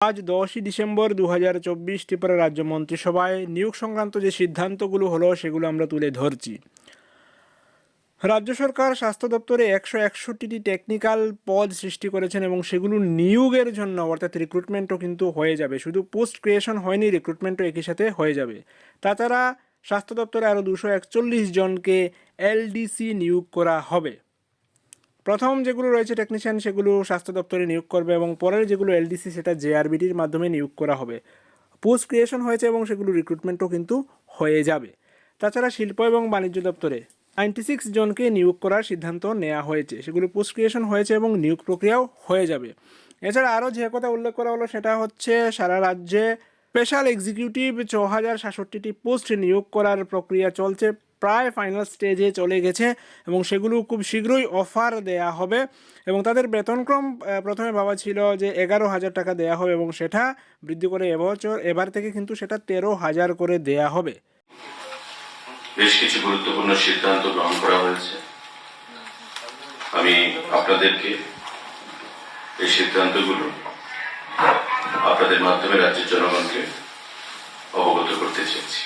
আজ দশই ডিসেম্বর দু হাজার চব্বিশ ত্রিপুরা রাজ্য মন্ত্রিসভায় নিয়োগ সংক্রান্ত যে সিদ্ধান্তগুলো হলো, সেগুলো আমরা তুলে ধরছি। রাজ্য সরকার স্বাস্থ্য দপ্তরে একশো একষট্টিটি টেকনিক্যাল পদ সৃষ্টি করেছেন এবং সেগুলো নিয়োগের জন্য, অর্থাৎ রিক্রুটমেন্টও কিন্তু হয়ে যাবে। শুধু পোস্ট ক্রিয়েশন হয়নি রিক্রুটমেন্টও একই সাথে হয়ে যাবে। তাছাড়া স্বাস্থ্য দপ্তরে আরও দুশো একচল্লিশ জনকে এলডিসি নিয়োগ করা হবে। প্রথম যেগুলো রয়েছে টেকনিশিয়ান সেগুলো স্বাস্থ্য দপ্তরে নিয়োগ করবে এবং পরের যেগুলো এলডিসি সেটা জেআরবিটির মাধ্যমে নিয়োগ করা হবে। পোস্ট ক্রিয়েশন হয়েছে এবং সেগুলো রিক্রুটমেন্টও কিন্তু হয়ে যাবে। তাছাড়া শিল্প এবং বাণিজ্য দপ্তরে নাইনটি সিক্স জনকে নিয়োগ করার সিদ্ধান্ত নেওয়া হয়েছে। সেগুলো পোস্ট ক্রিয়েশন হয়েছে এবং নিয়োগ প্রক্রিয়াও হয়ে যাবে। এছাড়া আরও যে কথা উল্লেখ করা হলো, সেটা হচ্ছে সারা রাজ্যে স্পেশাল এক্সিকিউটিভ ছ হাজার সাতষট্টিটি পোস্ট নিয়োগ করার প্রক্রিয়া চলছে। প্রায় ফাইনাল স্টেজে চলে গেছে এবং সেগুলো খুব শীঘ্রই অফার দেয়া হবে এবং তাদের বেতনক্রম প্রথমে ভাবা ছিল যে এগারো হাজার টাকা দেয়া হবে এবং সেটা বৃদ্ধি করে এবছর, এবার থেকে কিন্তু সেটা তেরো হাজার করে দেয়া হবে। বেশ কিছু গুরুত্বপূর্ণ সিদ্ধান্ত গ্রহণ করা হয়েছে। আমি আপনাদেরকে এই সিদ্ধান্তগুলো আপনাদের মাধ্যমে রাজ্যের জনগণকে অবগত করতে চেয়েছি।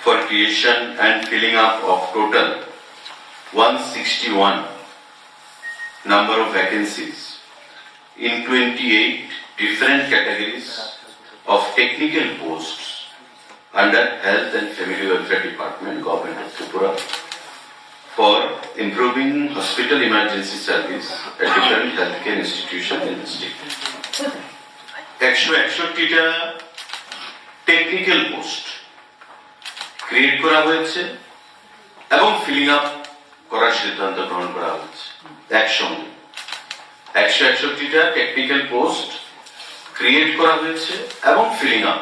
for creation and filling up of total 161 number of vacancies in 28 different categories of technical posts under Health and Family Welfare Department, Government of Tripura for improving hospital emergency service at different healthcare institutions in the state. 161টা technical post create করা হয়েছে এবং filling up করার সিদ্ধান্ত গ্রহণ করা হয়েছে একসঙ্গে। একশো একষট্টিটা টেকনিক্যাল পোস্ট ক্রিয়েট করা হয়েছে এবং ফিলিং আপ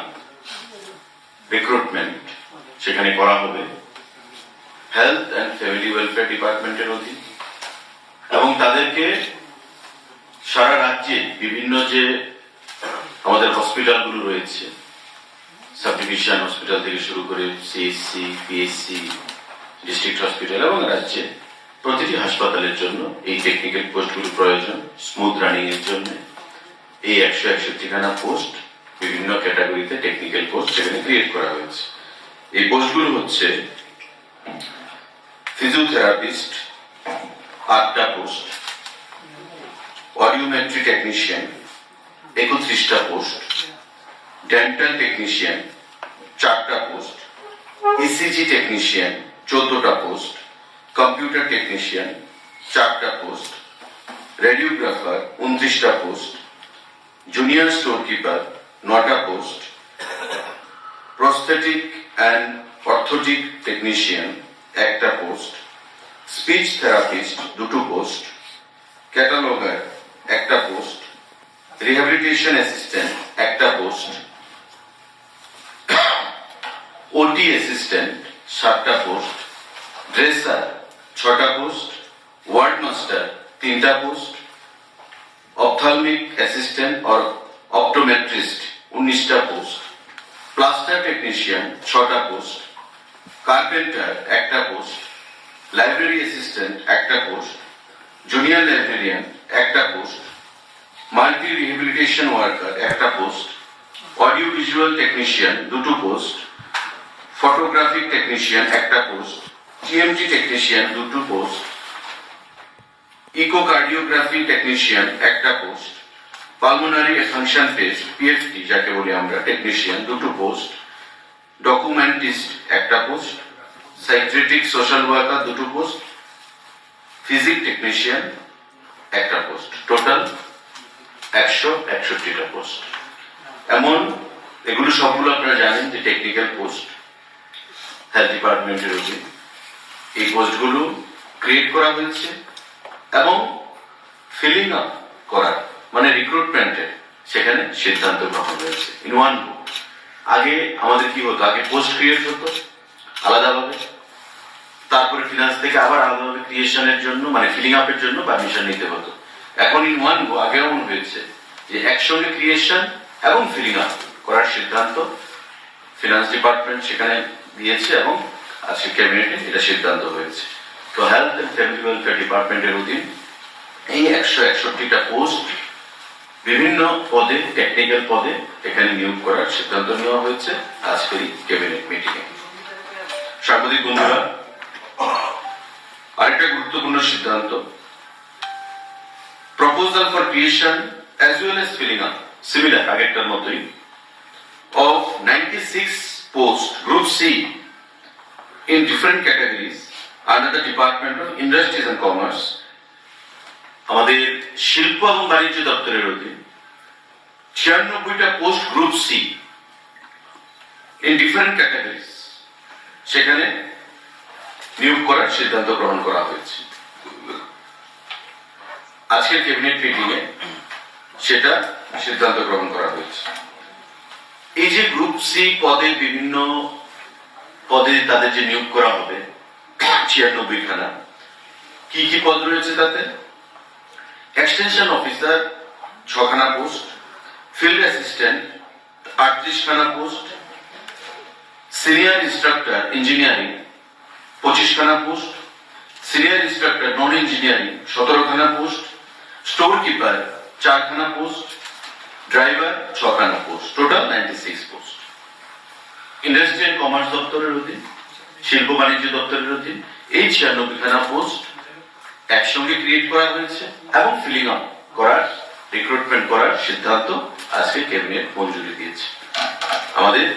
রিক্রুটমেন্ট সেখানে করা হবে হেলথ অ্যান্ড ফ্যামিলি ওয়েলফেয়ার ডিপার্টমেন্টের অধীন। এবং তাদেরকে সারা রাজ্যে বিভিন্ন যে আমাদের হসপিটালগুলো রয়েছে সাব ডিভিশন হসপিটাল থেকে শুরু করে সিএসসি পিএসসি ডিস্ট্রিক্ট হসপিটাল এবং রাজ্যে প্রতিটি হাসপাতালের জন্য এই টেকনিক্যাল পোস্টগুলো প্রয়োজন স্মুথ রানিং এর জন্য। এই একশো একশো ঠিকানা পোস্ট বিভিন্ন ক্যাটাগরিতে টেকনিক্যাল পোস্ট সেখানে ক্রিয়েট করা হয়েছে। এই পোস্টগুলো হচ্ছে ফিজিওথেরাপিস্ট আটটা পোস্ট অডিওমেট্রি টেকনিশিয়ান একত্রিশটা পোস্ট ডেন্টাল টেকনিশিয়ান চারটা পোস্ট ইসিজি টেকনিশিয়ান চোদ্দটা পোস্ট কম্পিউটার টেকনিশিয়ান চারটা পোস্ট রেডিওগ্রাফার উনত্রিশটা পোস্ট জুনিয়র স্টোর কিপার নটা post prosthetic and orthotic technician একটা পোস্ট স্পিচ থেরাপিস্ট দুটো পোস্ট ক্যাটালগার একটা পোস্ট রিহ্যাবিলিটেশন অ্যাসিস্ট্যান্ট একটা পোস্ট ওটি অ্যাসিস্ট্যান্ট সাতটা পোস্ট ড্রেসার ছটা পোস্ট ওয়ার্ড মাস্টার তিনটা post ophthalmic assistant or optometrist উনিশটা পোস্ট প্লাস্টার টেকনিশিয়ান ছটা পোস্ট কার্পেন্টার একটা পোস্ট লাইব্রেরি অ্যাসিস্ট্যান্ট একটা পোস্ট জুনিয়র লাইব্রেরিয়ান একটা পোস্ট মাল্টি রিহেবিলিটেশন ওয়ার্কার একটা পোস্ট অডিও ভিজুয়াল টেকনিশিয়ান দুটো পোস্ট ফটোগ্রাফিক টেকনিশিয়ান একটা পোস্ট টিএমটি টেকনিশিয়ান দুটো পোস্ট ইকোকার্ডিওগ্রাফি টেকনিশিয়ান একটা post pulmonary function test PFT যাকে বলি আমরা টেকনিশিয়ান দুটো পোস্ট ডকুমেন্টিস্ট একটা পোস্ট সাইক্রেটিক সোশ্যাল ওয়ার্কার দুটো পোস্ট ফিজিক টেকনিশিয়ান একটা পোস্ট টোটাল একশো একষট্টিটা পোস্ট এমন, এগুলো সবগুলো আপনারা জানেন যে টেকনিক্যাল পোস্ট হেলথ ডিপার্টমেন্টের অধীন এই পোস্টগুলো ক্রিয়েট করা হয়েছে এবং ফিলিং আপ করার মানে রিক্রুটমেন্টের সেখানে সিদ্ধান্ত গ্রহণ হয়েছে ইন ওয়ান আগে আমাদের কি হতো? আগে পোস্ট ক্রিয়েট হতো আলাদাভাবে। তারপরে ফিনান্স থেকে আবার আলাদাভাবে ক্রিয়েশনের জন্য মানে ফিলিং আপের জন্য পারমিশন নিতে হতো। এখন ইন ওয়ান গো আগে এমন হয়েছে যে একসঙ্গে ক্রিয়েশন এবং ফিলিং আপ করার সিদ্ধান্ত ফিনান্স ডিপার্টমেন্ট সেখানে দিয়েছে এবং আজকে ক্যাবিনেটে এটা সিদ্ধান্ত হয়েছে। তো হেলথ অ্যান্ড ফ্যামিলি ওয়েলফেয়ার ডিপার্টমেন্টের অধীন এই একশো একষট্টিটা পোস্ট বিভিন্ন পদে টেকনিক্যাল পদে এখানে নিয়োগ করার সিদ্ধান্ত নেওয়া হয়েছে আজকের ক্যাবিনেট মিটিংয়ে সাংবাদিক বন্ধুরা, আরেকটা গুরুত্বপূর্ণ সিদ্ধান্ত। Proposal for creation as well as filling up similar আগেরটার মতোই of ninety 96 posts, Group C, in different categories under the Department of Industries and Commerce, আমাদের শিল্প এবং বাণিজ্য দপ্তরের অধীন ছিয়ানব্বইটা post group C in different categories সেখানে নিয়োগ করার সিদ্ধান্ত গ্রহণ করা হয়েছে। আজকের ক্যাবিনেট মিটিংয়ে সেটা সিদ্ধান্ত গ্রহণ করা হয়েছে। এই যে গ্রুপ সি পদে বিভিন্ন পদে তাদের যে নিয়োগ করা হবে, ছিয়ানব্বই খানা, কি কি পদ রয়েছে তাতে? এক্সটেনশন অফিসার ছখানা পোস্ট ফিল্ড অ্যাসিস্ট্যান্ট আটত্রিশ খানা পোস্ট সিনিয়র ইনস্ট্রাক্টর ইঞ্জিনিয়ারিং পঁচিশ খানা post senior instructor non engineering সতেরো খানা পোস্ট স্টোর কিপার চারখানা post driver ছখানা post total ninety six post industry and commerce দপ্তরের অধীন, শিল্প বাণিজ্য দপ্তরের অধীন, এই ছিয়ানব্বই খানা পোস্ট একসঙ্গে ক্রিয়েট করা হয়েছে এবং ফিলিং আপ করার রিক্রুটমেন্ট করার সিদ্ধান্ত আজকে ক্যাবিনেট মঞ্জুরি দিয়েছে। আমাদের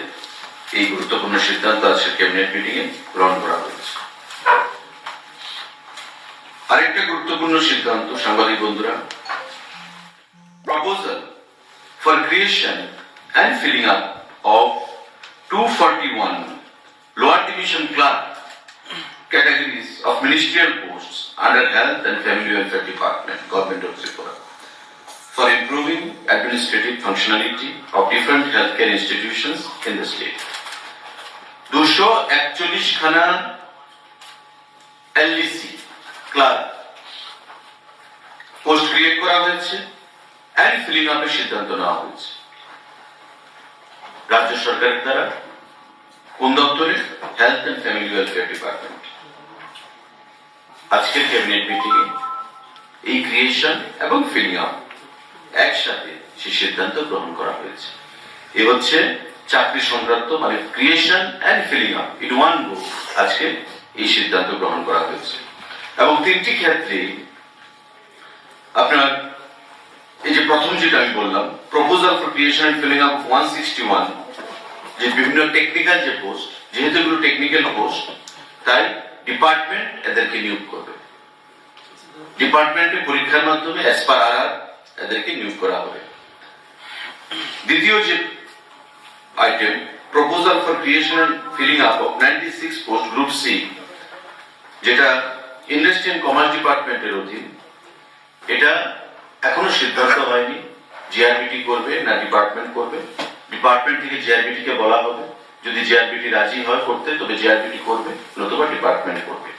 এই গুরুত্বপূর্ণ সিদ্ধান্ত আজকে ক্যাবিনেট মিটিং এ গ্রহণ করা হয়েছে। আরেকটা গুরুত্বপূর্ণ সিদ্ধান্ত, সাংবাদিক বন্ধুরা, proposal for creation and filling up of 241 lower division clerk categories of ministerial posts under health and family welfare department government of Tripura for improving administrative functionality of different healthcare institutions in the state দুশো একচল্লিশ খানা LDC clerk post create করা হয়েছে and feeling আপের সিদ্ধান্ত নেওয়া হয়েছে। রাজ্য সরকারের দ্বারা, কোন দপ্তরে health and family welfare department আজকের ক্যাবিনেট মিটিং এই ক্রিয়েশন এবং ফিলিং আপ একসাথে সে সিদ্ধান্ত গ্রহণ করা হয়েছে। এ হচ্ছে চাকরি সংক্রান্ত মানে creation and filling up in one go আজকে এই সিদ্ধান্ত গ্রহণ করা হয়েছে। এবং তিনটি ক্ষেত্রে আপনার এই যে প্রথম যেটা আমি বললাম proposal for creation filling up one sixty one যে বিভিন্ন টেকনিক্যাল যে পোস্ট যেহেতু এগুলো টেকনিক্যাল পোস্ট তাই ডিপার্টমেন্ট এদেরকে নিয়োগ করবে। ডিপার্টমেন্টে পরীক্ষার মাধ্যমে অ্যাজ পার আর এদেরকে নিয়োগ করা হবে। দ্বিতীয় যে item proposal for creation and filling up of ninety six post group C যেটা ইন্ডাস্ট্রি এন্ড কমার্স ডিপার্টমেন্টের অধীন, এটা এখনও সিদ্ধান্ত হয়নি। জিআরবিটি করবে না ডিপার্টমেন্ট করবে? ডিপার্টমেন্ট থেকে জিআরবিটি কে বলা হবে। যদি জিআরবিটি রাজি হয় করতে, তবে জিআরবিটি করবে, নতুবা ডিপার্টমেন্ট করবে।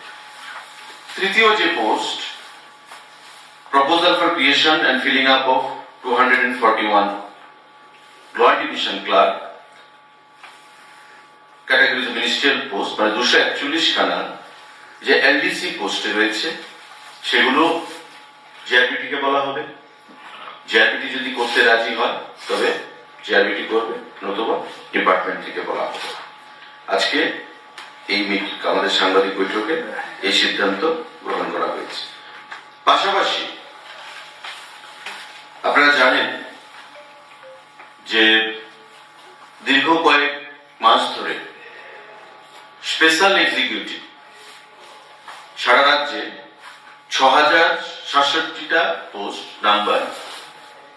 তৃতীয় যে post proposal for creation and filling up of two hundred and forty one lower division clerk categories ministerial post মানে দুশো একচল্লিশ খানা যে এলডিসি পোস্টে রয়েছে, সেগুলো জিআরবিটি কে বলা হবে। জিআরবিটি যদি করতে রাজি হয়, তবে জিআরবিটি করবে, নতুবা ডিপার্টমেন্ট থেকে বলা হবে। আজকে এই আমাদের সাংবাদিক বৈঠকে এই সিদ্ধান্ত গ্রহণ করা হয়েছে। পাশাপাশি আপনারা জানেন যে দীর্ঘ কয়েক মাস ধরে স্পেশাল এক্সিকিউটিভ সারা রাজ্যে ছ হাজার সাতষট্টিটা পোস্ট নাম্বার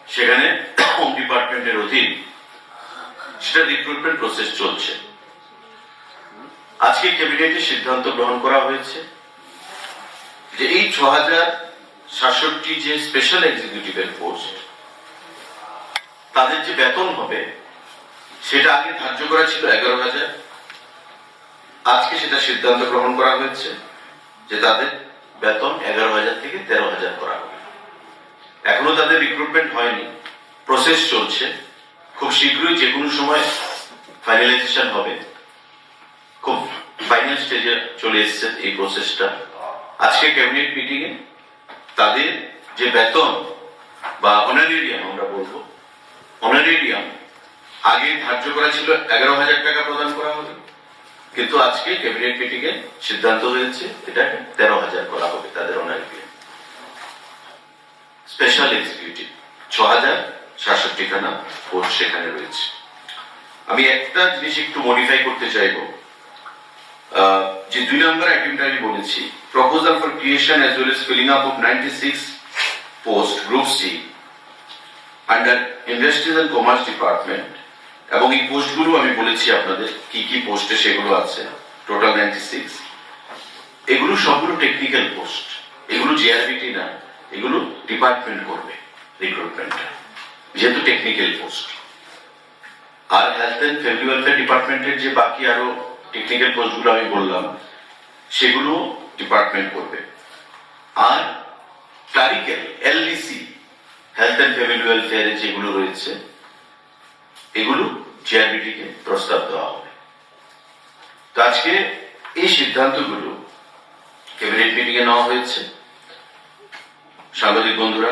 সেখানে হোম ডিপার্টমেন্টের অধীন সেটা রিক্রুটমেন্ট প্রসেস চলছে। আজকে ক্যাবিনেটে সিদ্ধান্ত গ্রহণ করা হয়েছে যে এই ছ হাজার সাতষট্টি যে স্পেশাল এক্সিকিউটিভের পোস্ট তাদের যে বেতন হবে, সেটা আগে ধার্য করা ছিল এগারো হাজার। আজকে সেটা সিদ্ধান্ত গ্রহণ করা হয়েছে যে তাদের বেতন এগারো হাজার থেকে তেরো হাজার করা হবে। এখনও তাদের রিক্রুটমেন্ট হয়নি। প্রসেস চলছে। খুব শীঘ্রই যে কোনো সময় ফাইনালাইজেশন হবে। খুব ফাইনাল স্টেজে চলে এসছে এই প্রসেসটা আজকে ক্যাবিনেট মিটিং এ তাদের যে বেতন বা অনারেরিয়াম আমরা বলব অনারেরিয়াম আগে ধার্য করা ছিল এগারো হাজার টাকা প্রদান করা হবে। কিন্তু আজকে ক্যাবিনেট মিটিং এ সিদ্ধান্ত হয়েছে, এটাকে তেরো হাজার করা হবে তাদের অনারেরিয়াম স্পেশাল এক্সিকিউটিভ ছ হাজার খানা পোস্ট সেখানে রয়েছে। আমি একটা জিনিস একটু মডিফাই করতে চাইব। যে দুই নম্বর আইটেমটা আমি বলেছি proposal for creation as well as filling up of ninety six post group C under industries and commerce department এবং এই পোস্টগুলো আমি বলেছি আপনাদের, কি কি পোস্টে সেগুলো আছে টোটাল নাইনটি সিক্স এগুলো সবগুলো টেকনিক্যাল পোস্ট এগুলো জিআরবিটি না, এগুলো ডিপার্টমেন্ট করবে রিক্রুটমেন্টটা যেহেতু টেকনিক্যাল পোস্ট আর হেলথ এন্ড ফ্যামিলি ওয়েলফেয়ার ডিপার্টমেন্টের যে বাকি আরও টেকনিক্যাল পোস্টগুলো আমি বললাম, সেগুলো ডিপার্টমেন্ট করবে। আর clerical LDC health and family ওয়েলফেয়ারে যেগুলো রয়েছে, এগুলো জিআরবিটি কে প্রস্তাব দেওয়া হবে। তো আজকে এই সিদ্ধান্তগুলো ক্যাবিনেট মিটিং এ নেওয়া হয়েছে। সাংবাদিক বন্ধুরা,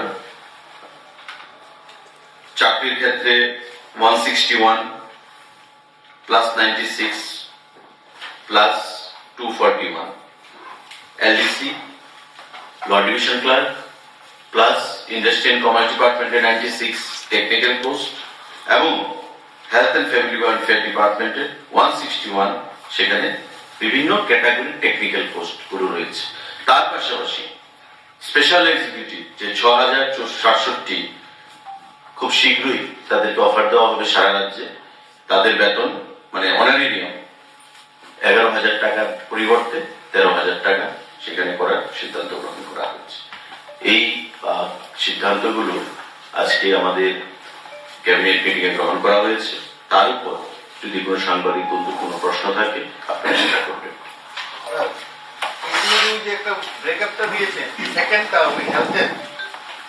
চাকরির ক্ষেত্রে one sixty one plus ninety six plus two forty one LDC lower division clerk plus industry and commerce ডিপার্টমেন্টে নাইনটি সিক্স টেকনিক্যাল পোস্ট এবং হেলথ অ্যান্ড ফ্যামিলি ওয়েলফেয়ার ডিপার্টমেন্টে ওয়ান সিক্সটি ওয়ান সেখানে বিভিন্ন ক্যাটাগরি টেকনিক্যাল পোস্টগুলো রয়েছে। তার পাশাপাশি special executive যে ছ হাজার সাতষট্টি খুব শীঘ্রই তাদেরকে অফার দেওয়া হবে সারা রাজ্যে। তাদের বেতন মানে অনারেরিয়াম এগারো হাজার টাকার পরিবর্তে তেরো হাজার টাকা সেখানে করার সিদ্ধান্ত গ্রহণ করা হয়েছে এই সিদ্ধান্তগুলো আজকে আমাদের ক্যাবিনেট মিটিংয়ে গ্রহণ করা হয়েছে। তার উপর যদি কোনো সাংবাদিক বন্ধু কোনো প্রশ্ন থাকে, আপনারা সেটা করবেন। ইঞ্জিনিয়ারিং যে একটা ব্রেকআপটা দিয়েছে সেকেন্ডটা ওই হেলথের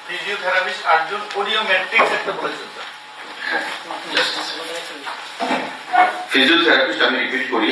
ফিজিওথেরাপিস্ট একটা ফিজিওথেরাপিস্ট আমি রিপিট করি